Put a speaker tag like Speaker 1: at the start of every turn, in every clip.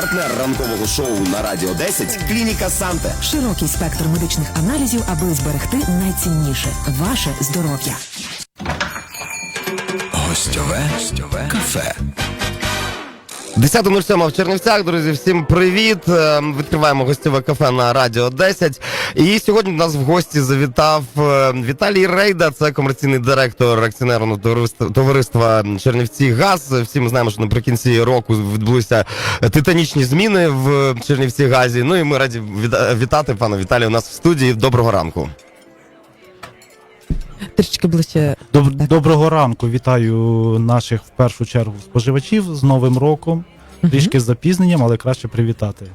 Speaker 1: Партнер ранкового шоу на Радіо 10 Клініка Санте.
Speaker 2: Широкий спектр медичних аналізів, аби зберегти найцінніше ваше здоров'я.
Speaker 1: Гостьове, гостьове кафе.
Speaker 3: 10.07 в Чернівцях, друзі, всім привіт. Е, Відкриваємо гостєве кафе на Радіо 10. І сьогодні до нас в гості завітав е, Віталій Рейда, це комерційний директор акціонерного товариства- Чернівці Газ. Всі ми знаємо, що наприкінці року відбулися титанічні зміни в Чернівці Газі. Ну і ми раді вітати пана Віталія у нас в студії. Доброго ранку.
Speaker 4: Трішки ближче.
Speaker 5: Доб-
Speaker 4: Так.
Speaker 5: Доброго ранку, вітаю наших в першу чергу споживачів з Новим роком. Трішки з запізненням, але краще привітати.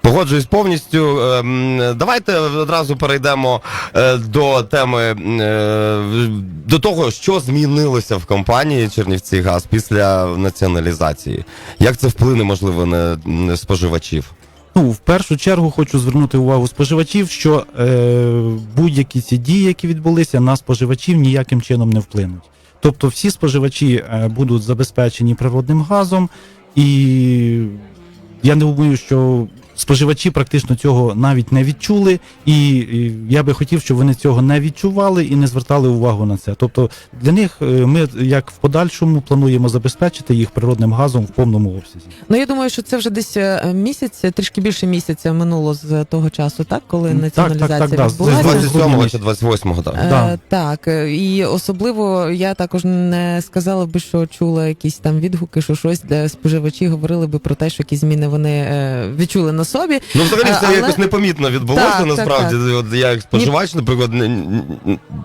Speaker 3: Погоджуюсь повністю. Ем, Давайте одразу перейдемо е, до теми е, до того, що змінилося в компанії Чернівці Газ після націоналізації. Як це вплине, можливо, на на споживачів?
Speaker 5: Ну, в першу чергу хочу звернути увагу споживачів, що е, будь-які ці дії, які відбулися, на споживачів ніяким чином не вплинуть. Тобто всі споживачі е, будуть забезпечені природним газом, і я не думаю, що споживачі практично цього навіть не відчули, і, я би хотів, щоб вони цього не відчували і не звертали увагу на це. Тобто для них е, ми, як в подальшому, плануємо забезпечити їх природним газом в повному обсязі.
Speaker 4: Ну я думаю, що це вже десь е, місяць, трішки більше місяця минуло з того часу, так коли
Speaker 5: Так, так,
Speaker 4: націоналізація
Speaker 5: так, да, з
Speaker 3: З
Speaker 4: відбулася.
Speaker 3: 27 чи 28 так.
Speaker 4: Е,
Speaker 5: Да.
Speaker 4: Так, е, і особливо я також не сказала би, що чула якісь там відгуки, що щось для споживачі говорили би про те, що якісь зміни вони е, відчули на собі.
Speaker 3: Ну, взагалі,
Speaker 4: Е,
Speaker 3: це
Speaker 4: але-
Speaker 3: якось непомітно відбулося.
Speaker 4: Так, так,
Speaker 3: насправді, от я як споживач, наприклад, не,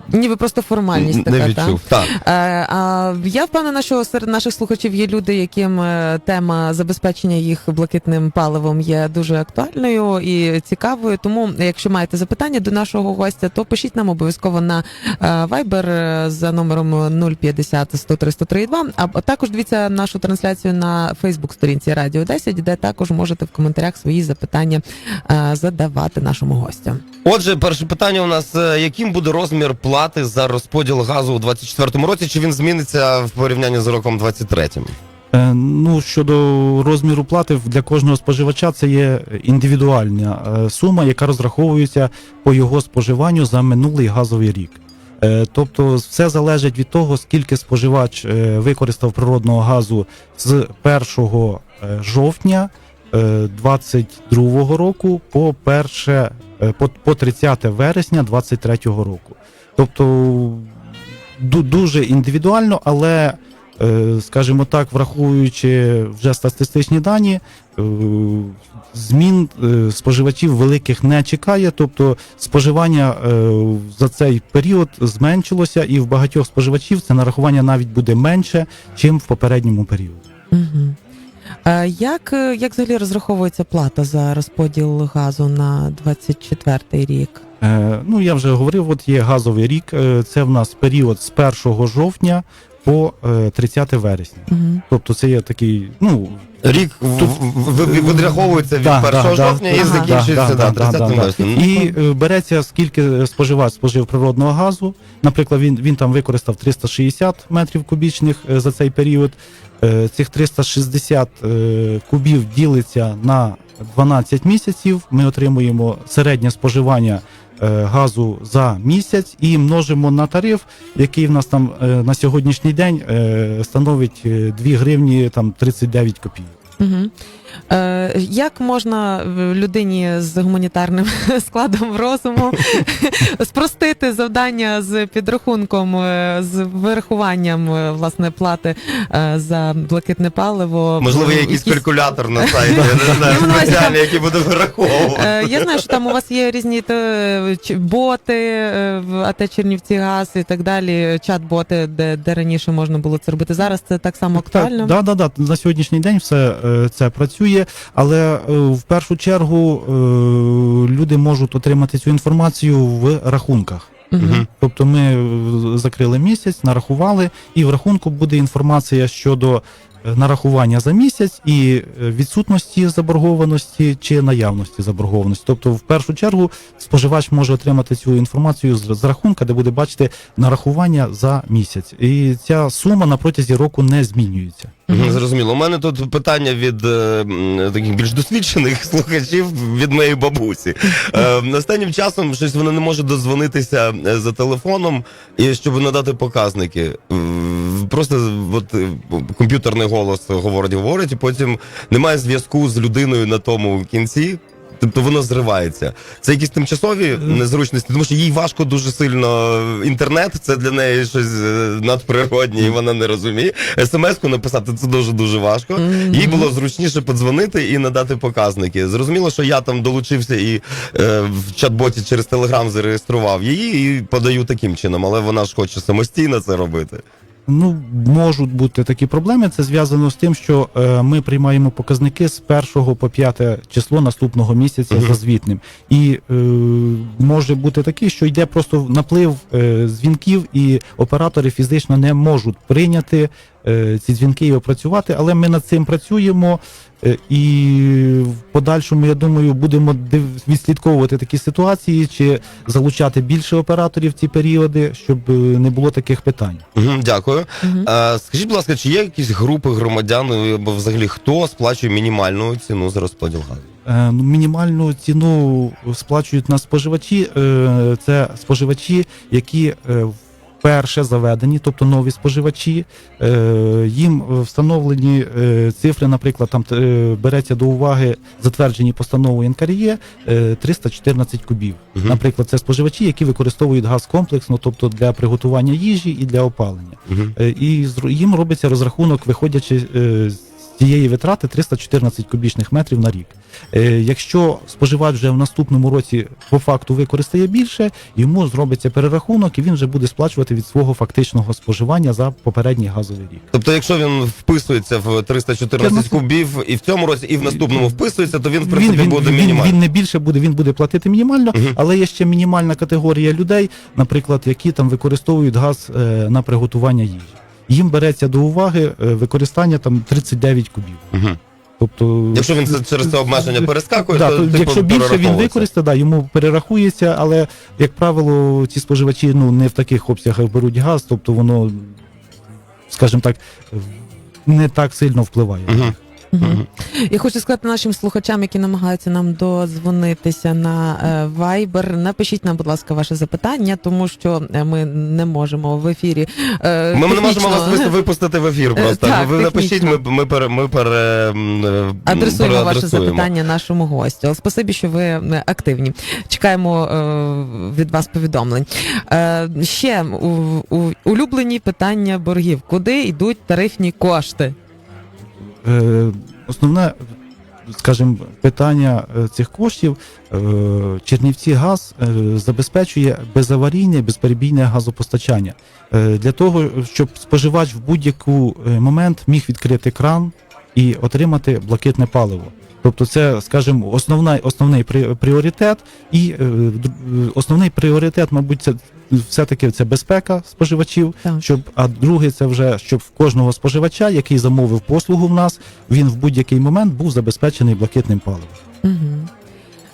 Speaker 4: Ніби просто формальність
Speaker 3: не
Speaker 4: така. так?
Speaker 3: відчув. Так.
Speaker 4: Е, А я впевнена, що серед наших слухачів є люди, яким е, тема забезпечення їх блакитним паливом є дуже актуальною і цікавою. Тому, якщо маєте запитання до нашого гостя, то пишіть нам обов'язково на е, Viber за номером 050 103 103 А також дивіться нашу трансляцію на Фейсбук сторінці Радіо 10, де також можете в коментарях свої запитання е, задавати нашому гостю.
Speaker 3: Отже, перше питання у нас: е, яким буде розмір плати за розподіл газу у 24-му році? Чи він зміниться в порівнянні з роком 23-м?
Speaker 5: Е, Ну, щодо розміру плати для кожного споживача, це є індивідуальна сума, яка розраховується по його споживанню за минулий газовий рік. Тобто, все залежить від того, скільки споживач використав природного газу з 1 е, жовтня 2022 року по 1, е, по, по 30 вересня 2023 року. Тобто дуже індивідуально, але е, скажімо так, враховуючи вже статистичні дані, е, змін е, споживачів великих не чекає. Тобто споживання е, за цей період зменшилося, і в багатьох споживачів це нарахування навіть буде менше, чим в попередньому періоді.
Speaker 4: Угу. Е, Як, е, як взагалі розраховується плата за розподіл газу на 24 рік?
Speaker 5: Е, Ну, я вже говорив, от є газовий рік. Це в нас період з 1 жовтня по е, 30 вересня.
Speaker 4: Угу.
Speaker 5: Тобто це є такий, ну
Speaker 3: Рік в- відраховується від
Speaker 5: Да,
Speaker 3: 1
Speaker 5: да, да,
Speaker 3: жовтня і
Speaker 5: да,
Speaker 3: закінчується
Speaker 5: да,
Speaker 3: да,
Speaker 5: да,
Speaker 3: 30
Speaker 5: да, да. І е, береться скільки споживач спожив природного газу. Наприклад, він, він там використав 360 метрів кубічних е, за цей період. Е, Цих 360 е, кубів ділиться на 12 місяців. Ми отримуємо середнє споживання е, газу за місяць і множимо на тариф, який в нас там е, на сьогоднішній день е, становить е, 2 гривні там 39 копійок.
Speaker 4: Угу. Е, як можна е, людині з гуманітарним складом розуму спростити завдання з підрахунком, е, з вирахуванням власне плати за блакитне паливо?
Speaker 3: Можливо, є якийсь калькулятор на сайті, я не знаю,
Speaker 4: Ну,
Speaker 3: спеціальний, який буде вираховувати.
Speaker 4: Я знаю, що там у вас є різні боти, в АТ Чернівці Газ і так далі, чат-боти, де, де раніше можна було це робити. Зараз це так само актуально.
Speaker 5: Так, да, да, да. На сьогоднішній день все це працює, але е, в першу чергу е, люди можуть отримати цю інформацію в рахунках.
Speaker 4: Угу.
Speaker 5: Тобто ми е, закрили місяць, нарахували, і в рахунку буде інформація щодо нарахування за місяць і е, відсутності заборгованості чи наявності заборгованості. Тобто, в першу чергу, споживач може отримати цю інформацію з, з рахунка, де буде бачити нарахування за місяць. І ця сума на протязі року не змінюється.
Speaker 3: Зрозуміло. У мене тут питання від е, таких більш досвідчених слухачів від моєї бабусі. Е, останнім часом щось вона не може дозвонитися е, за телефоном, і щоб надати показники. Просто от, е, комп'ютерний голос говорить, говорить, і потім немає зв'язку з людиною на тому кінці. Тобто воно зривається. Це якісь тимчасові незручності, тому що їй важко дуже сильно інтернет, це для неї щось е, надприроднє, і вона не розуміє. Смс-ку написати це дуже дуже важко. Їй було зручніше подзвонити і надати показники. Зрозуміло, що я там долучився і е, в чат-боті через Телеграм зареєстрував її і подаю таким чином, але вона ж хоче самостійно це робити.
Speaker 5: Ну, можуть бути такі проблеми. Це зв'язано з тим, що е, ми приймаємо показники з 1 по 5 число наступного місяця за звітним. І е, може бути таке, що йде просто наплив е, дзвінків, і оператори фізично не можуть прийняти е, ці дзвінки і опрацювати, але ми над цим працюємо. Е, І в подальшому, я думаю, будемо відслідковувати такі ситуації, чи залучати більше операторів в ці періоди, щоб е, не було таких питань.
Speaker 3: Мгм, Дякую.
Speaker 4: Мгм.
Speaker 3: Е, скажіть, будь ласка, чи є якісь групи громадян або взагалі хто сплачує мінімальну ціну за розподіл газу?
Speaker 5: Е, ну, мінімальну ціну сплачують на споживачі. Е, це споживачі, які е, вперше заведені, тобто нові споживачі. Е, їм встановлені е, цифри, наприклад, там е, береться до уваги затверджені постановою НКРЄ е, 314 кубів.
Speaker 3: Угу.
Speaker 5: Наприклад, це споживачі, які використовують газ комплексно, тобто для приготування їжі і для опалення. Е, і їм робиться розрахунок, виходячи з цієї витрати 314 кубічних метрів на рік. Е, Якщо споживач вже в наступному році по факту використає більше, йому зробиться перерахунок, і він вже буде сплачувати від свого фактичного споживання за попередній газовий рік.
Speaker 3: Тобто, якщо він вписується в 314 кубів і в цьому році, і в наступному вписується, то він в принципі буде
Speaker 5: він,
Speaker 3: мінімальний.
Speaker 5: він не більше буде, він буде платити мінімально,
Speaker 3: Мгм.
Speaker 5: але є ще мінімальна категорія людей, наприклад, які там використовують газ е, на приготування їжі. Їм береться до уваги е, використання там 39 кубів.
Speaker 3: Угу.
Speaker 5: Тобто,
Speaker 3: Якщо він це- через це обмеження перескакує,
Speaker 5: да,
Speaker 3: то,
Speaker 5: то
Speaker 3: типу,
Speaker 5: якщо більше він використає, да, йому перерахується, але як правило, ці споживачі ну не в таких обсягах беруть газ, тобто воно, скажімо так, не так сильно впливає. на
Speaker 4: Я хочу сказати нашим слухачам, які намагаються нам дозвонитися на е, Viber, напишіть нам, будь ласка, ваше запитання, тому що е, ми не можемо в ефірі. е,
Speaker 3: Ми не можемо вас випустити в ефір просто.
Speaker 4: Так,
Speaker 3: ви напишіть, ми, ми, пере, ми пере, м, е,
Speaker 4: Адресуємо ваше запитання нашому гостю. Спасибі, що ви активні. Чекаємо від вас повідомлень. Ще улюблені питання боргів. Куди йдуть тарифні кошти?
Speaker 5: Е, Основне, скажімо, питання е, цих коштів е, Чернівці газ забезпечує безаварійне, безперебійне газопостачання для того, щоб споживач в будь-яку е, момент міг відкрити кран і отримати блакитне паливо. Тобто, це, скажімо, основний, основний пріоритет, і основний пріоритет, мабуть, це все-таки це безпека споживачів.
Speaker 4: Так.
Speaker 5: Щоб а друге, це вже щоб в кожного споживача, який замовив послугу в нас, він в будь-який момент був забезпечений блакитним паливом.
Speaker 4: Угу.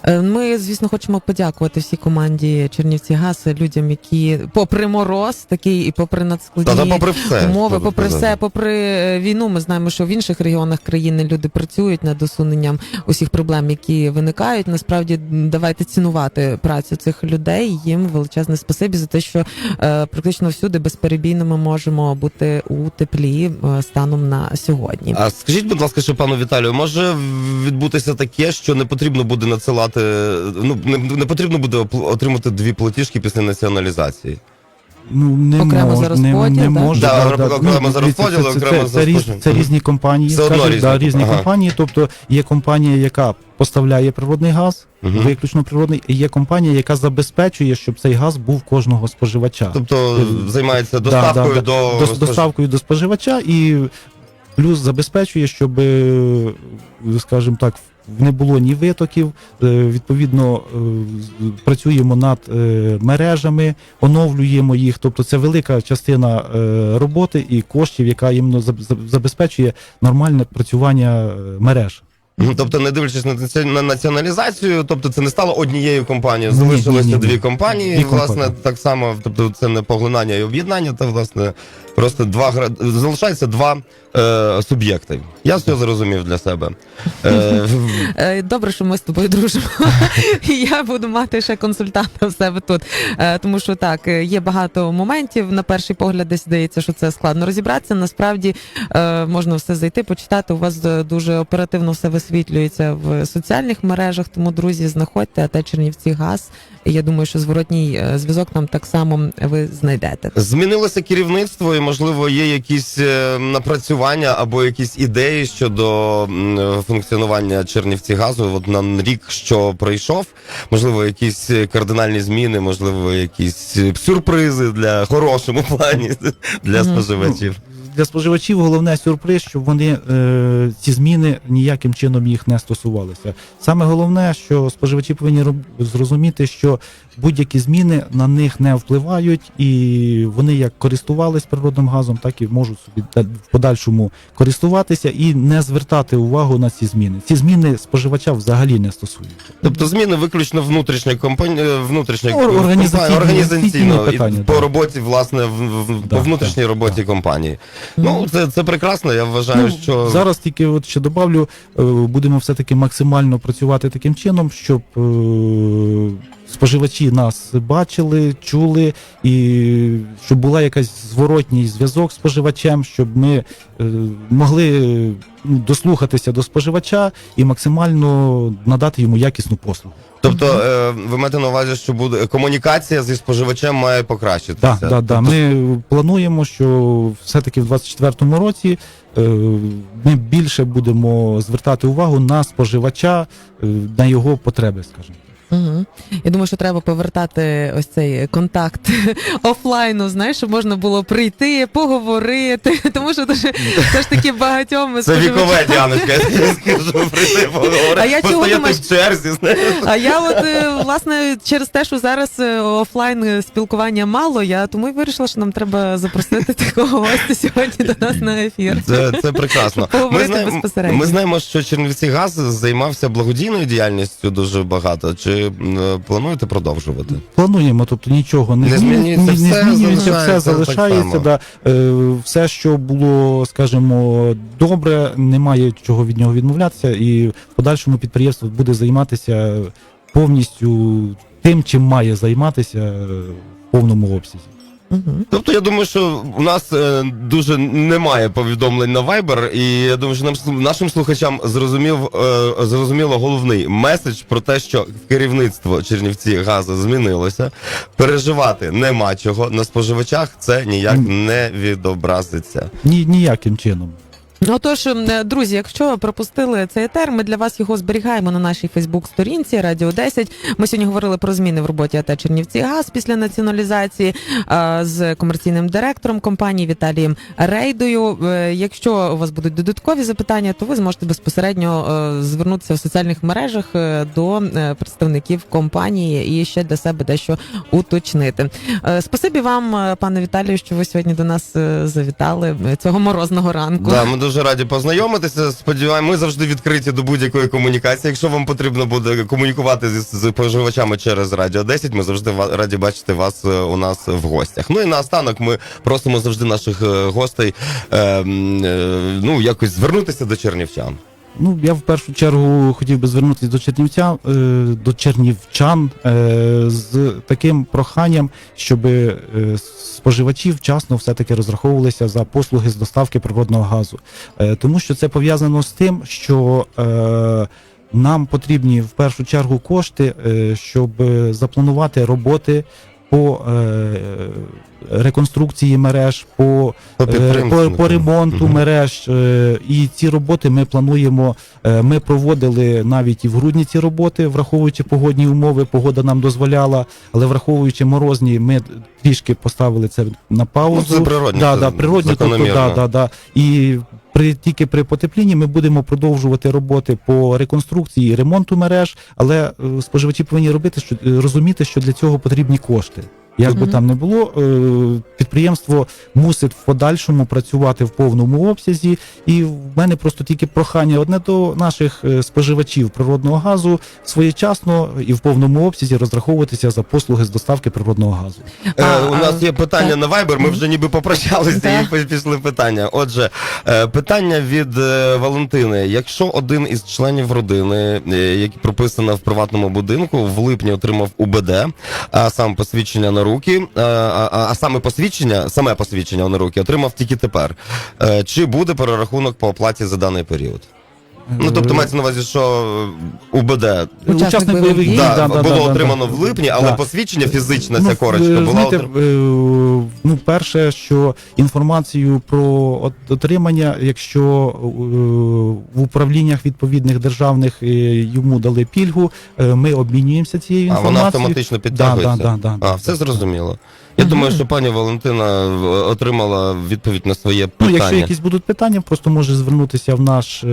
Speaker 4: Ми, звісно, хочемо подякувати всій команді Чернівці Газ, людям, які попри мороз, такий і попри надскладні
Speaker 3: Та, попри все.
Speaker 4: умови, попри все, попри е, війну, ми знаємо, що в інших регіонах країни люди працюють над усуненням усіх проблем, які виникають. Насправді давайте цінувати працю цих людей. Їм величезне спасибі за те, що е, практично всюди безперебійно ми можемо бути у теплі е, станом на сьогодні.
Speaker 3: А скажіть, будь ласка, ще пану Віталію, може відбутися таке, що не потрібно буде надсилати, ну не, не потрібно буде отримати дві платіжки після націоналізації?
Speaker 5: Ну не
Speaker 4: Окремо
Speaker 5: мож,
Speaker 4: за розподіл,
Speaker 5: не
Speaker 4: так?
Speaker 5: може.
Speaker 3: Да, окремо за розподіл,
Speaker 5: це,
Speaker 3: окремо
Speaker 5: це,
Speaker 3: за
Speaker 5: це, різ, це різні компанії,
Speaker 3: Все одно різні.
Speaker 5: да, різні
Speaker 3: Ага.
Speaker 5: компанії. Тобто є компанія, яка поставляє природний газ,
Speaker 3: Мгм.
Speaker 5: виключно природний, і є компанія, яка забезпечує, щоб цей газ був кожного споживача.
Speaker 3: Тобто
Speaker 5: Е,
Speaker 3: займається доставкою
Speaker 5: да, да, дос-
Speaker 3: спож-
Speaker 5: доставкою до споживача і. плюс забезпечує, щоб, е, скажімо так, не було ні витоків. Е, Відповідно, е, працюємо над е, мережами, оновлюємо їх. Тобто, це велика частина роботи і коштів, яка їм забезпечує нормальне працювання мереж.
Speaker 3: Тобто, не дивлячись на, націоналізацію, тобто це не стало однією компанією,
Speaker 5: Ні,
Speaker 3: залишилося дві компанії.
Speaker 5: Дві
Speaker 3: власне,
Speaker 5: компанії.
Speaker 3: так само, тобто це не поглинання і об'єднання, це власне просто два залишається два е, суб'єкти. Я все зрозумів для себе. Е,
Speaker 4: Е, Добре, що ми з тобою дружимо. Я буду мати ще консультанта в себе тут. Е, Тому що так, е, є багато моментів. На перший погляд десь здається, що це складно розібратися. Насправді е, можна все зайти, почитати. У вас дуже оперативно все висвітлюється в соціальних мережах. Тому, друзі, знаходьте АТ Чернівці газ. Я думаю, що зворотній е, зв'язок там так само ви знайдете.
Speaker 3: Змінилося керівництво, і можливо є якісь е, напрацювання або якісь ідеї щодо е, функціонування Чернівці газу. От на рік, що пройшов, можливо, якісь кардинальні зміни, можливо, якісь сюрпризи для хорошому плані для споживачів.
Speaker 5: Для споживачів головне сюрприз, щоб вони е, ці зміни ніяким чином їх не стосувалися. Саме головне, що споживачі повинні зрозуміти, що будь-які зміни на них не впливають, і вони як користувались природним газом, так і можуть собі в подальшому користуватися і не звертати увагу на ці зміни. Ці зміни споживача взагалі не стосуються.
Speaker 3: Тобто зміни виключно внутрішньої компанії, внутрішньої
Speaker 5: Ор- організаційні-
Speaker 3: організаційно
Speaker 5: питання,
Speaker 3: по
Speaker 5: да.
Speaker 3: роботі, власне, в, в-
Speaker 5: Да,
Speaker 3: по внутрішній
Speaker 5: да,
Speaker 3: роботі
Speaker 5: да.
Speaker 3: компанії. Ну, це, це прекрасно. Я вважаю,
Speaker 5: Ну,
Speaker 3: що
Speaker 5: зараз тільки от ще добавлю, е, будемо все таки максимально працювати таким чином, щоб е, споживачі нас бачили, чули, і щоб була якась зворотній зв'язок з споживачем, щоб ми е, могли ну, дослухатися до споживача і максимально надати йому якісну послугу.
Speaker 3: Тобто, е, ви маєте на увазі, що буде комунікація зі споживачем має покращитися.
Speaker 5: Так, да, да,
Speaker 3: Тобто,
Speaker 5: Ми плануємо, що все-таки в 24-му році е, ми більше будемо звертати увагу на споживача, на його потреби, скажімо.
Speaker 4: Угу. Я думаю, що треба повертати ось цей контакт офлайну, знаєш, щоб можна було прийти, поговорити. Тому що дуже все ж таки багатьом
Speaker 3: Це вікове, Діаночка, я скажу, прийти поговорити,
Speaker 4: А я чого
Speaker 3: постояти
Speaker 4: думаєш-
Speaker 3: в черзі, знаєш.
Speaker 4: А я от е, власне через те, що зараз е, офлайн спілкування мало, я тому й вирішила, що нам треба запросити такого гостя сьогодні до нас на ефір.
Speaker 3: Це, це прекрасно. Ми знаємо, ми знаємо, що Чернівці Газ займався благодійною діяльністю дуже багато. Чи е, плануєте продовжувати?
Speaker 5: Плануємо, тобто нічого не,
Speaker 3: Не змінюється
Speaker 5: не,
Speaker 3: все,
Speaker 5: змінюється, все залишається. Да. Е, все, що було, скажімо, добре, немає чого від нього відмовлятися, і в подальшому підприємство буде займатися повністю тим, чим має займатися в повному обсязі.
Speaker 4: Угу.
Speaker 3: Тобто, я думаю, що у нас е, дуже немає повідомлень на Viber, і я думаю, що нам нашим слухачам зрозумів е, зрозуміло головний меседж про те, що керівництво Чернівці газу змінилося. Переживати нема чого на споживачах. Це ніяк не відобразиться.
Speaker 5: Ні, ніяким чином.
Speaker 4: Отож, е, друзі, якщо пропустили цей етер, ми для вас його зберігаємо на нашій Фейсбук-сторінці Радіо 10. Ми сьогодні говорили про зміни в роботі АТ Чернівці Газ після націоналізації е, з комерційним директором компанії Віталієм Рейдою. Е, Якщо у вас будуть додаткові запитання, то ви зможете безпосередньо звернутися в соціальних мережах до представників компанії і ще для себе дещо уточнити. Спасибі вам, пане Віталію, що ви сьогодні до нас завітали цього морозного ранку.
Speaker 3: Да, ми дуже раді познайомитися. Сподіваємося, ми завжди відкриті до будь-якої комунікації. Якщо вам потрібно буде комунікувати з, з проживачами через Радіо 10, ми завжди раді бачити вас е, у нас в гостях. Ну і наостанок ми просимо завжди наших е, гостей е, е, ну якось звернутися до чернівчан.
Speaker 5: Ну, я в першу чергу хотів би звернутися до чернівця, е, до чернівчан е, з таким проханням, щоб е, споживачі вчасно все-таки розраховувалися за послуги з доставки природного газу. Тому що це пов'язано з тим, що нам потрібні в першу чергу кошти, щоб запланувати роботи по е, реконструкції мереж, по
Speaker 3: По
Speaker 5: Е, по, по ремонту
Speaker 3: Мгм.
Speaker 5: мереж. е, І ці роботи ми плануємо. е, Ми проводили навіть і в грудні ці роботи, враховуючи погодні умови. Погода нам дозволяла, але враховуючи морозні, ми трішки поставили це на паузу.
Speaker 3: Ну, це природне,
Speaker 5: Да,
Speaker 3: це
Speaker 5: да, природні, тобто, да, да, да. І при тільки при потеплінні ми будемо продовжувати роботи по реконструкції і ремонту мереж, але е, споживачі повинні робити, що е, розуміти, що для цього потрібні кошти. Як би там не було, е, підприємство мусить в подальшому працювати в повному обсязі, і в мене просто тільки прохання одне до наших е, споживачів природного газу своєчасно і в повному обсязі розраховуватися за послуги з доставки природного газу.
Speaker 3: Е,
Speaker 4: А,
Speaker 3: у нас є питання
Speaker 4: так.
Speaker 3: на Viber, ми вже ніби попрощалися і пішли питання. Отже, е, питання від е, Валентини. Якщо один із членів родини, е, який прописано в приватному будинку, в липні отримав УБД, а саме посвідчення на руки, е, а, а, а саме посвідчення, саме посвідчення на руки отримав тільки тепер. Е, Чи буде перерахунок по оплаті за даний період? Ну тобто мається на увазі, що е, УБД
Speaker 4: Учасник бойових дій.
Speaker 3: да,
Speaker 5: да, да,
Speaker 3: було
Speaker 5: да,
Speaker 3: отримано
Speaker 5: да.
Speaker 3: в липні, але
Speaker 5: Да.
Speaker 3: посвідчення фізична
Speaker 5: Ну,
Speaker 3: ця корочка була
Speaker 5: розумієте,
Speaker 3: отримана.
Speaker 5: е, ну, перше, що інформацію про от- отримання, якщо е, в управліннях відповідних державних е, йому дали пільгу, е, ми обмінюємося цією
Speaker 3: А
Speaker 5: інформацією.
Speaker 3: вона автоматично підтягується?
Speaker 5: Да, да, да, да,
Speaker 3: А,
Speaker 5: да.
Speaker 3: все зрозуміло. Я думаю, що пані Валентина е, отримала відповідь на своє
Speaker 5: Ну,
Speaker 3: питання.
Speaker 5: якщо якісь будуть питання, просто може звернутися в наш е,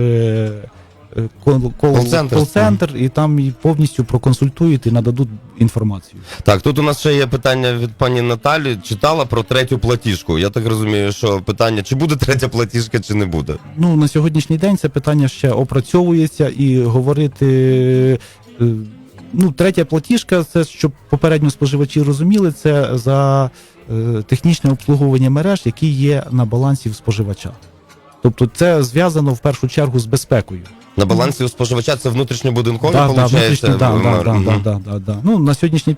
Speaker 5: е, кол- кол-
Speaker 3: Кол-центр.
Speaker 5: кол-центр, і там і повністю проконсультують і нададуть інформацію.
Speaker 3: Так, тут у нас ще є питання від пані Наталі. Читала про третю платіжку. Я так розумію, що питання, чи буде третя платіжка, чи не буде.
Speaker 5: Ну на сьогоднішній день це питання ще опрацьовується і говорити. е, Ну, третя платіжка, це щоб попередньо споживачі розуміли, це за е, технічне обслуговування мереж, які є на балансі в споживача. Тобто це зв'язано в першу чергу з безпекою.
Speaker 3: На балансі у споживача це внутрішньобудинкові,
Speaker 5: Да, да,
Speaker 3: виходить?
Speaker 5: да, да, да, да, да, да, да. Ну, на сьогоднішній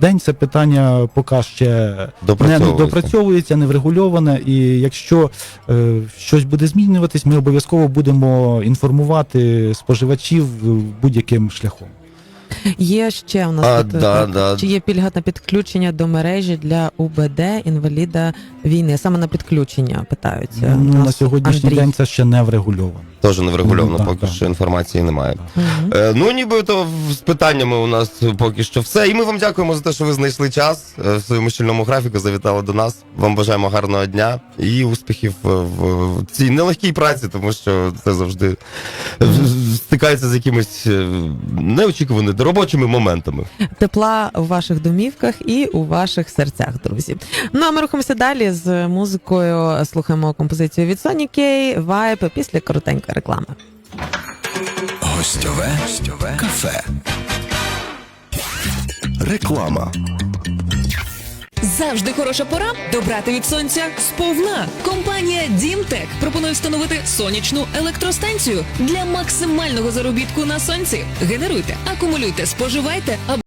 Speaker 5: день це питання поки ще не
Speaker 3: Допрацьовується.
Speaker 5: допрацьовується, не врегульоване. І якщо е, щось буде змінюватись, ми обов'язково будемо інформувати споживачів е, будь-яким шляхом.
Speaker 4: Є ще у нас
Speaker 3: А,
Speaker 4: тут, е,
Speaker 3: да,
Speaker 4: так,
Speaker 3: да.
Speaker 4: чи є пільга на підключення до мережі для УБД інваліда війни? Саме на підключення питаються.
Speaker 5: Ну, на сьогоднішній
Speaker 4: Андрій.
Speaker 5: день це ще не врегульовано.
Speaker 3: Теж не врегульовано,
Speaker 5: Ну,
Speaker 3: поки
Speaker 5: да.
Speaker 3: що інформації немає. Е, ну, нібито з питаннями у нас поки що все. І ми вам дякуємо за те, що ви знайшли час е, в своєму щільному графіку, завітали до нас. Вам бажаємо гарного дня і успіхів в, в, в цій нелегкій праці, тому що це завжди е, стикається з якимись е, неочікуваними робочими моментами.
Speaker 4: Тепла у ваших домівках і у ваших серцях, друзі. Ну а ми рухаємося далі з музикою. Слухаємо композицію від Sony K, Vibe після коротенької реклами.
Speaker 1: Гостьове, гостьове кафе. Реклама.
Speaker 6: Завжди хороша пора добрати від сонця сповна. Компанія Дімтек пропонує встановити сонячну електростанцію для максимального заробітку на сонці. Генеруйте, акумулюйте, споживайте, а